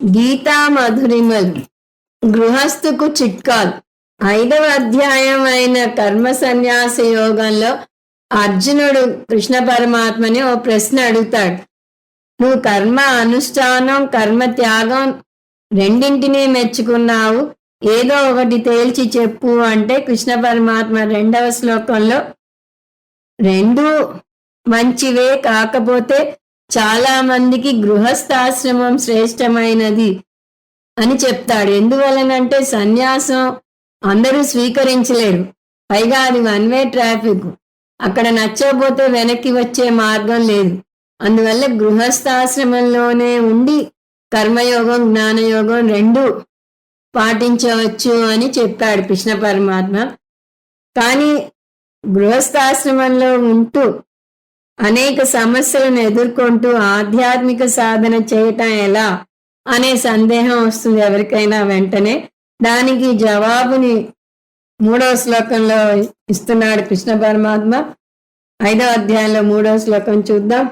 గీతా మధురిమల్ గృహస్థుకు చిట్కాలు. ఐదవ అధ్యాయం అయిన కర్మ సన్యాస యోగంలో అర్జునుడు కృష్ణ పరమాత్మని ఓ ప్రశ్న అడుగుతాడు. నువ్వు కర్మ అనుష్ఠానం కర్మ త్యాగం రెండింటినీ మెచ్చుకున్నావు. ఏదో ఒకటి తేల్చి చెప్పు అంటే కృష్ణ పరమాత్మ రెండవ శ్లోకంలో రెండు మంచివే కాకపోతే చాలా మందికి గృహస్థాశ్రమం శ్రేష్టమైనది అని చెప్తాడు. ఎందువలనంటే సన్యాసం అందరూ స్వీకరించలేరు. పైగా అది వన్ వే ట్రాఫిక్. అక్కడ నచ్చకపోతే వెనక్కి వచ్చే మార్గం లేదు. అందువల్ల గృహస్థాశ్రమంలోనే ఉండి కర్మయోగం జ్ఞానయోగం రెండు పాటించవచ్చు అని చెప్పాడు కృష్ణ పరమాత్మ. కానీ గృహస్థాశ్రమంలో ఉంటూ అనేక సమస్యలను ఎదుర్కొంటూ ఆధ్యాత్మిక సాధన చేయటం ఎలా అనే సందేహం వస్తుంది ఎవరికైనా వెంటనే. దానికి జవాబుని మూడవ శ్లోకంలో ఇస్తున్నాడు కృష్ణ పరమాత్మ. ఐదవ అధ్యాయంలో మూడవ శ్లోకం చూద్దాం.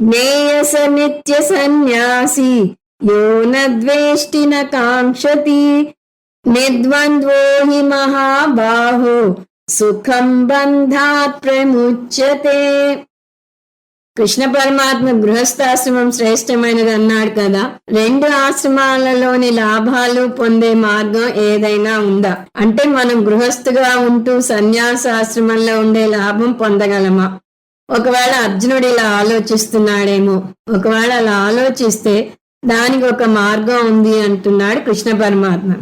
నేయస నిత్య సన్యాసి యో నద్వేష్టి కాంక్షతి నిర్ద్వంద్వో హి మహాబాహో సుఖం బంధాత్ ప్రముచ్యతే. కృష్ణ పరమాత్మ గృహస్థాశ్రమం శ్రేష్టమైనది అన్నాడు కదా. రెండు ఆశ్రమాలలోని లాభాలు పొందే మార్గం ఏదైనా ఉందా? అంటే మనం గృహస్థుగా ఉంటూ సన్యాసాశ్రమంలో ఉండే లాభం పొందగలమా? ఒకవేళ అర్జునుడు ఇలా ఆలోచిస్తున్నాడేమో. ఒకవేళ అలా ఆలోచిస్తే దానికి ఒక మార్గం ఉంది అంటున్నాడు కృష్ణ పరమాత్మ.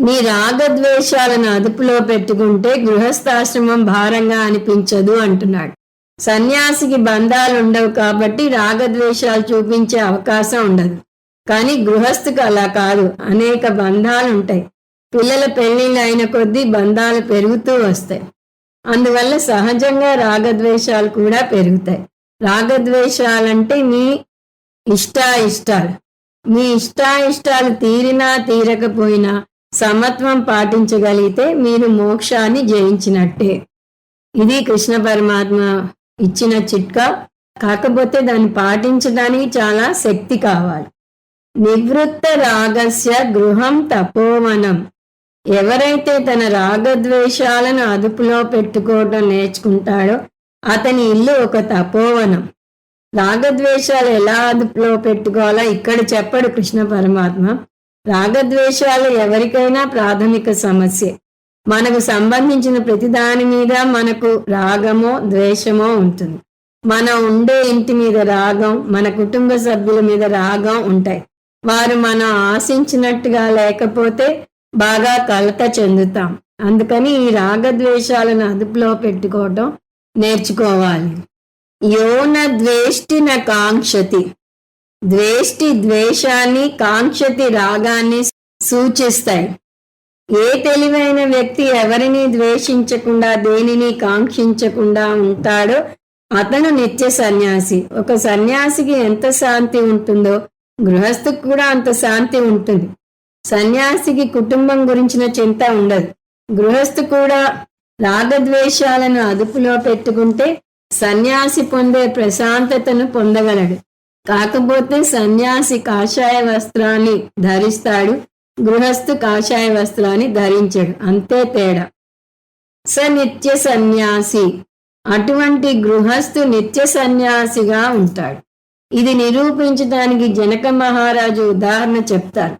నీ రాగద్వేషాలను అదుపులో పెట్టుకుంటే గృహస్థాశ్రమం భారంగా అనిపించదు అంటున్నాడు. సన్యాసికి బంధాలు ఉండవు కాబట్టి రాగద్వేషాలు చూపించే అవకాశం ఉండదు. కానీ గృహస్థుకు అలా కాదు. అనేక బంధాలు ఉంటాయి పిల్లల పెళ్ళిళ్ళు అయిన కొద్దీ బంధాలు పెరుగుతూ వస్తాయి. అందువల్ల సహజంగా రాగద్వేషాలు కూడా పెరుగుతాయి. రాగద్వేషాలంటే మీ ఇష్టాయిష్టాలు. మీ ఇష్టాయిష్టాలు తీరినా తీరకపోయినా సమత్వం పాటించగలిగితే మీరు మోక్షాన్ని జయించినట్టే. ఇది కృష్ణ పరమాత్మ ఇచ్చిన చిట్కా కాకపోతే దాన్ని పాటించడానికి చాలా శక్తి కావాలి. నివృత్త రాగస్య గృహం తపోవనం. ఎవరైతే తన రాగద్వేషాలను అదుపులో పెట్టుకోవటం నేర్చుకుంటాడో అతని ఇల్లు ఒక తపోవనం. రాగద్వేషాలు ఎలా అదుపులో పెట్టుకోవాలో ఇక్కడ చెప్పడు కృష్ణ పరమాత్మ. రాగద్వేషాలు ఎవరికైనా ప్రాథమిక సమస్య. మనకు సంబంధించిన ప్రతి దాని మీద మనకు రాగమో ద్వేషమో ఉంటుంది. మన ఉండే ఇంటి మీద రాగం మన కుటుంబ సభ్యుల మీద రాగం ఉంటాయి. వారు మనం ఆశించినట్టుగా లేకపోతే బాగా కలత చెందుతాం. అందుకని ఈ రాగద్వేషాలను అదుపులో పెట్టుకోవటం నేర్చుకోవాలి. యోన ద్వేష్టిన కాంక్షతి. ద్వేష్టి ద్వేషాన్ని కాంక్షతి రాగాన్ని సూచిస్తాయి. ఏ తెలివైన వ్యక్తి ఎవరిని ద్వేషించకుండా దేనిని కాంక్షించకుండా ఉంటాడో అతను నిత్య సన్యాసి. ఒక సన్యాసికి ఎంత శాంతి ఉంటుందో గృహస్థుకు కూడా అంత శాంతి ఉంటుంది. సన్యాసికి కుటుంబం గురించిన చింత ఉండదు. గృహస్థు కూడా రాగద్వేషాలను అదుపులో పెట్టుకుంటే సన్యాసి పొందే ప్రశాంతతను పొందగలడు. కాకపోతే సన్యాసి కాషాయ వస్త్రాన్ని ధరిస్తాడు. గృహస్థు కాషాయ వస్త్రాన్ని ధరించడు. అంతే తేడా. స నిత్య సన్యాసి. అటువంటి గృహస్థు నిత్య సన్యాసిగా ఉంటాడు. ఇది నిరూపించడానికి జనక మహారాజు ఉదాహరణ చెప్తారు.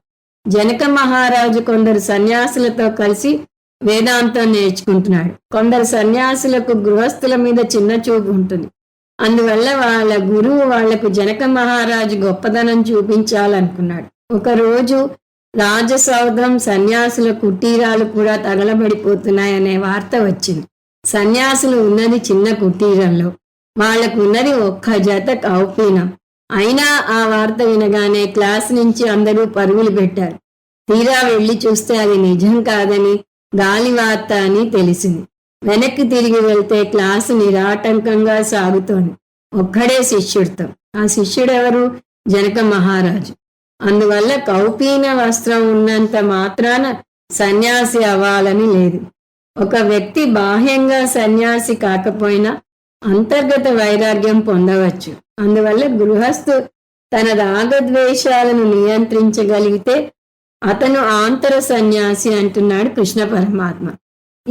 జనక మహారాజు కొందరు సన్యాసులతో కలిసి వేదాంతం నేర్చుకుంటున్నాడు. కొందరు సన్యాసులకు గృహస్థుల మీద చిన్న చూపు ఉంటుంది. అందువల్ల వాళ్ళ గురువు వాళ్ళకు జనక మహారాజు గొప్పదనం చూపించాలనుకున్నాడు. ఒకరోజు రాజసౌధం సన్యాసుల కుటీరాలు కూడా తగలబడిపోతున్నాయనే వార్త వచ్చింది. సన్యాసులు ఉన్నది చిన్న కుటీరంలో. వాళ్ళకు ఉన్నది ఒక్క జత కౌపీనం. అయినా ఆ వార్త వినగానే క్లాస్ నుంచి అందరూ పరుగులు పెట్టారు. తీరా వెళ్ళి చూస్తే అది నిజం కాదని గాలి వార్త అని తెలిసింది. వెనక్కి తిరిగి వెళ్తే క్లాసు నిరాటంకంగా సాగుతోంది. ఒక్కడే శిష్యుడితో. ఆ శిష్యుడెవరు? జనక మహారాజు. అందువల్ల కౌపీన వస్త్రం ఉన్నంత మాత్రాన సన్యాసి అవ్వాలని లేదు. ఒక వ్యక్తి బాహ్యంగా సన్యాసి కాకపోయినా అంతర్గత వైరాగ్యం పొందవచ్చు. అందువల్ల గృహస్థు తన రాగద్వేషాలను నియంత్రించగలిగితే అతను ఆంతర సన్యాసి అంటున్నాడు కృష్ణ పరమాత్మ.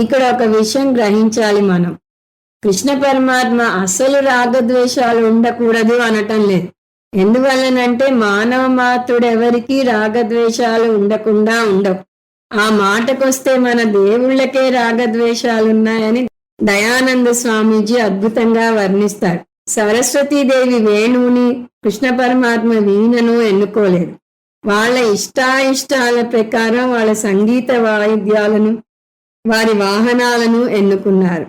ఇక్కడ ఒక విషయం గ్రహించాలి మనం. కృష్ణ పరమాత్మ అసలు రాగద్వేషాలు ఉండకూడదు అనటం లేదు. ఎందువల్లనంటే మానవ మాత్రుడు ఎవరికి రాగద్వేషాలు ఉండకుండా ఉండవు. ఆ మాటకొస్తే మన దేవుళ్ళకే రాగద్వేషాలు ఉన్నాయని దయానంద స్వామీజీ అద్భుతంగా వర్ణిస్తాడు సరస్వతీదేవి వేణువుని కృష్ణ పరమాత్మ వీణను ఎన్నుకోలేదు. వాళ్ళ ఇష్టాయిష్టాల ప్రకారం వాళ్ళ సంగీత వాయిద్యాలను వారి వాహనాలను ఎన్నుకున్నారు.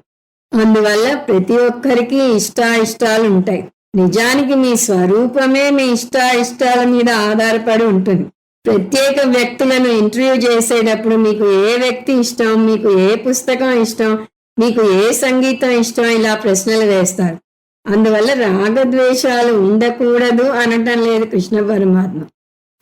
అందువల్ల ప్రతి ఒక్కరికి ఇష్టాయిష్టాలు ఉంటాయి నిజానికి మీ స్వరూపమే మీ ఇష్టాయిష్టాల మీద ఆధారపడి ఉంటుంది. ప్రత్యేక వ్యక్తులను ఇంటర్వ్యూ చేసేటప్పుడు మీకు ఏ వ్యక్తి ఇష్టం మీకు ఏ పుస్తకం ఇష్టం మీకు ఏ సంగీతం ఇష్టం ఇలా ప్రశ్నలు వేస్తారు. అందువల్ల రాగద్వేషాలు ఉండకూడదు అనటం లేదు కృష్ణ పరమాత్మ.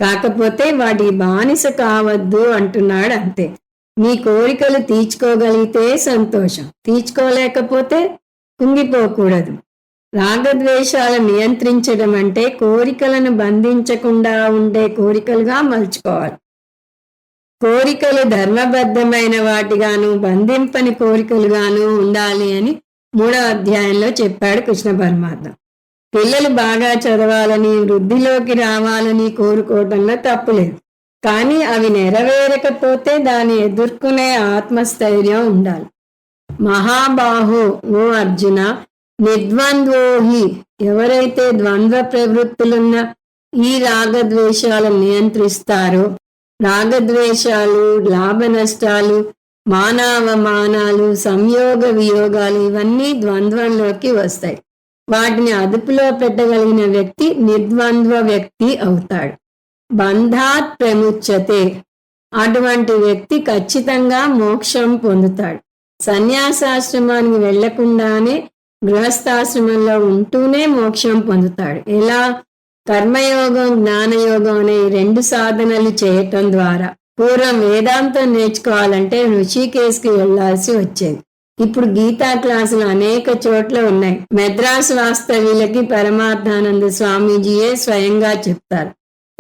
కాకపోతే వాటి బానిస కావద్దు అంటున్నాడు అంతే. మీ కోరికలు తీర్చుకోగలిగితే సంతోషం. తీర్చుకోలేకపోతే కుంగిపోకూడదు. రాగద్వేషాలు నియంత్రించడం అంటే కోరికలను బంధించకుండా ఉండే కోరికలుగా మలుచుకోవాలి. కోరికలు ధర్మబద్ధమైన వాటిగాను బంధింపని కోరికలుగాను ఉండాలి అని మూడవ అధ్యాయంలో చెప్పాడు కృష్ణ పరమాత్మ. పిల్లలు బాగా చదవాలని వృద్ధిలోకి రావాలని కోరుకోవటంలో తప్పులేదు కానీ అవి నెరవేరకపోతే దాన్ని ఎదుర్కొనే ఆత్మస్థైర్యం ఉండాలి. మహాబాహు ఓ అర్జున నిర్ద్వంద్వోహి. ఎవరైతే ద్వంద్వ ప్రవృత్తులున్న ఈ రాగద్వేషాలను నియంత్రిస్తారో రాగద్వేషాలు లాభ నష్టాలు మానావమానాలు సంయోగ వియోగాలు ఇవన్నీ ద్వంద్వంలోకి వస్తాయి. వాటిని అదుపులో పెట్టగలిగిన వ్యక్తి నిర్ద్వంద్వ వ్యక్తి అవుతాడు. బంధాత్ ప్రముచ్యతే. అటువంటి వ్యక్తి ఖచ్చితంగా మోక్షం పొందుతాడు. సన్యాసాశ్రమానికి వెళ్ళకుండానే గృహస్థాశ్రమంలో ఉంటూనే మోక్షం పొందుతాడు. ఎలా? కర్మయోగం జ్ఞానయోగం అనే రెండు సాధనలు చేయటం ద్వారా. పూర్వం వేదాంతం నేర్చుకోవాలంటే ఋషికేశ్కి వెళ్ళాల్సి వచ్చేది. ఇప్పుడు గీతా క్లాసులు అనేక చోట్ల ఉన్నాయి. మెద్రాస్ వాస్తవ్యులకి పరమార్థానంద స్వామీజీయే స్వయంగా చెప్తారు.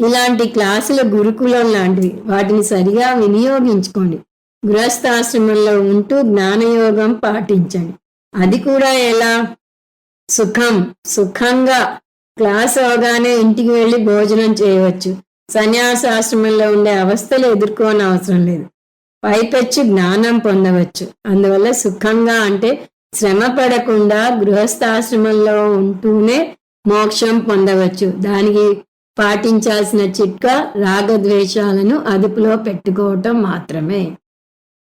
ఇలాంటి క్లాసుల గురుకులం లాంటివి. వాటిని సరిగా వినియోగించుకోండి. గృహస్థాశ్రమంలో ఉంటూ జ్ఞానయోగం పాటించండి. అది కూడా ఎలా? సుఖం. సుఖంగా క్లాస్ అవగానే ఇంటికి వెళ్ళి భోజనం చేయవచ్చు. సన్యాసాశ్రమంలో ఉండే అవస్థలు ఎదుర్కోని అవసరం లేదు. పైపెచ్చి జ్ఞానం పొందవచ్చు. అందువల్ల సుఖంగా అంటే శ్రమ పడకుండా గృహస్థాశ్రమంలో ఉంటూనే మోక్షం పొందవచ్చు. దానికి పాటించాల్సిన చిట్కా రాగద్వేషాలను అదుపులో పెట్టుకోవటం మాత్రమే.